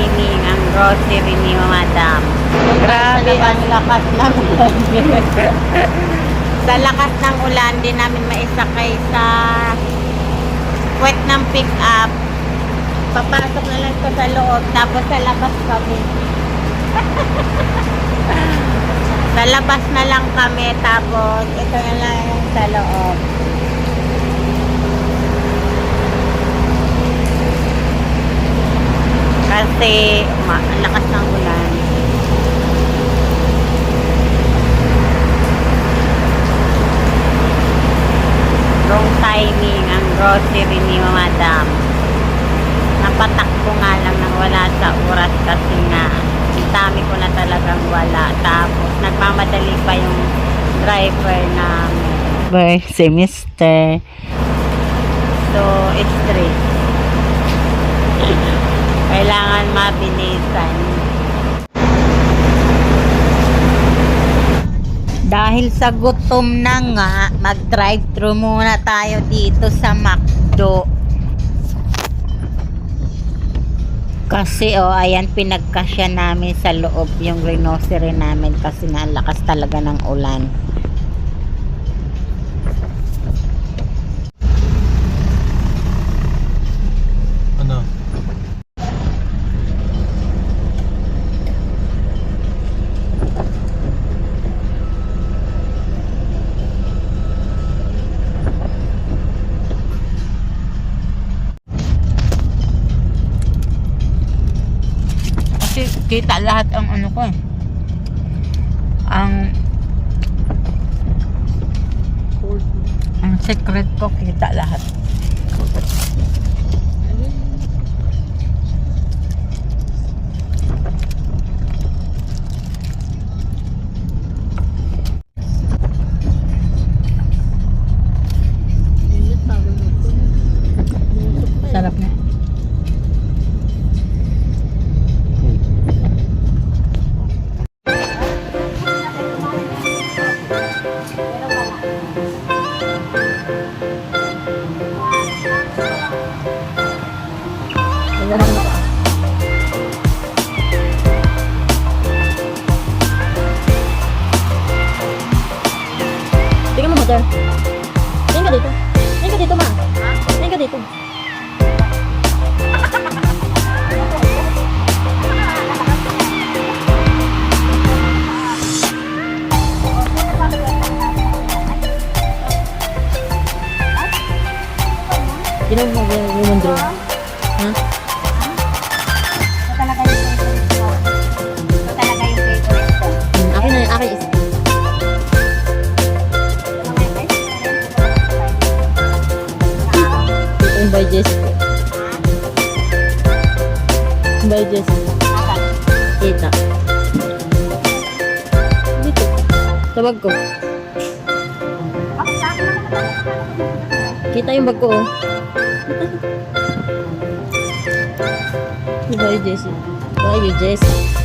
timing ang grocery ni Madam. Grabe ang lakas ng ulan. sa lakas ng ulan, din namin maisakay sa puwet ng pick up. Papasok na lang ito sa loob, tapos sa labas kami. sa labas na lang kami, tapos ito na lang sa loob. Kasi ang lakas ng ulan. Wrong timing ang grocery ni Madam. Napatakbo nga lang nang wala sa oras kasi nga ang dami ko na talagang wala. Tapos nagmamadali pa yung driver namin. Si Mr. So, stress. Kailangan mabilisan. Dahil sa gutom na nga, mag-drive-thru muna tayo dito sa McDo. Kasi oh, ayan pinagkasya namin sa loob yung rhinoceros namin kasi nga lakas talaga ng ulan. Kita lahat ang ano ko eh. Ang ang secret ko kita lahat. Mo, yung yung mandro. Ha? Ito talaga yung favorite ko. Ito talaga yung favorite ko. Hmm, akin na, akin is. Dito yung by Jessica. By Jessica. Kita. Dito. Sa bag ko. Kita yung bag ko, oh. Kita. By Jessie. By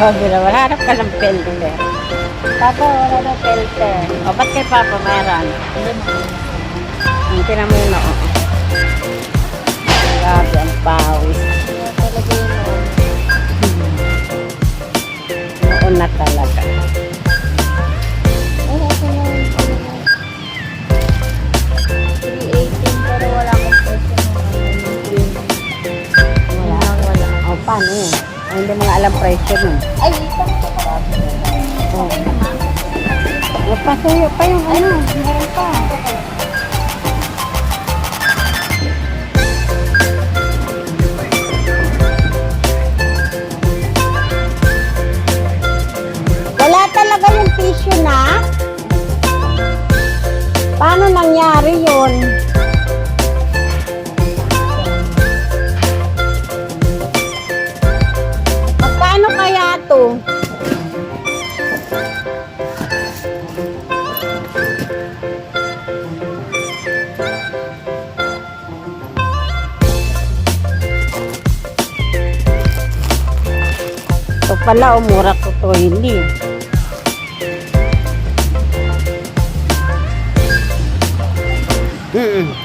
Grabe na, wala harap ka ng filter. Papa, wala daw filter. O, ba't kay Papa meron? Ang tinan mo yun, oo. Grabe, ang pawis. Oh. Noon na talaga. hindi mga alam presyo nun. Ay, ito. Oh. Napasuyo pa yung ano. Meron pa. pala, oh, umura ko to hindi. Mm-mm.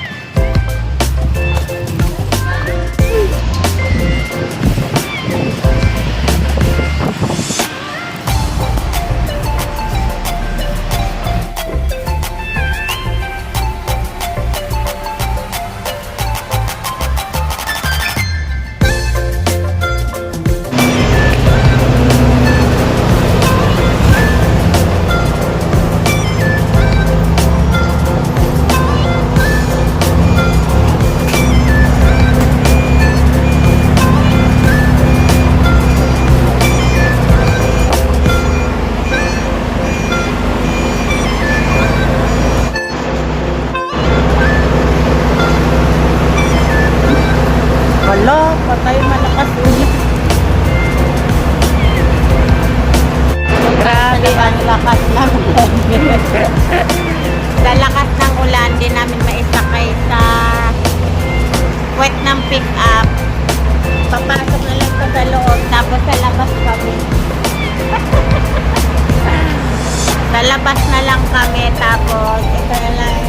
sa lakas ng ulan, din namin maisakay sa wet ng pick-up. Papasok na lang sa loob, tapos sa labas kami. sa labas na lang kami, tapos ito na lang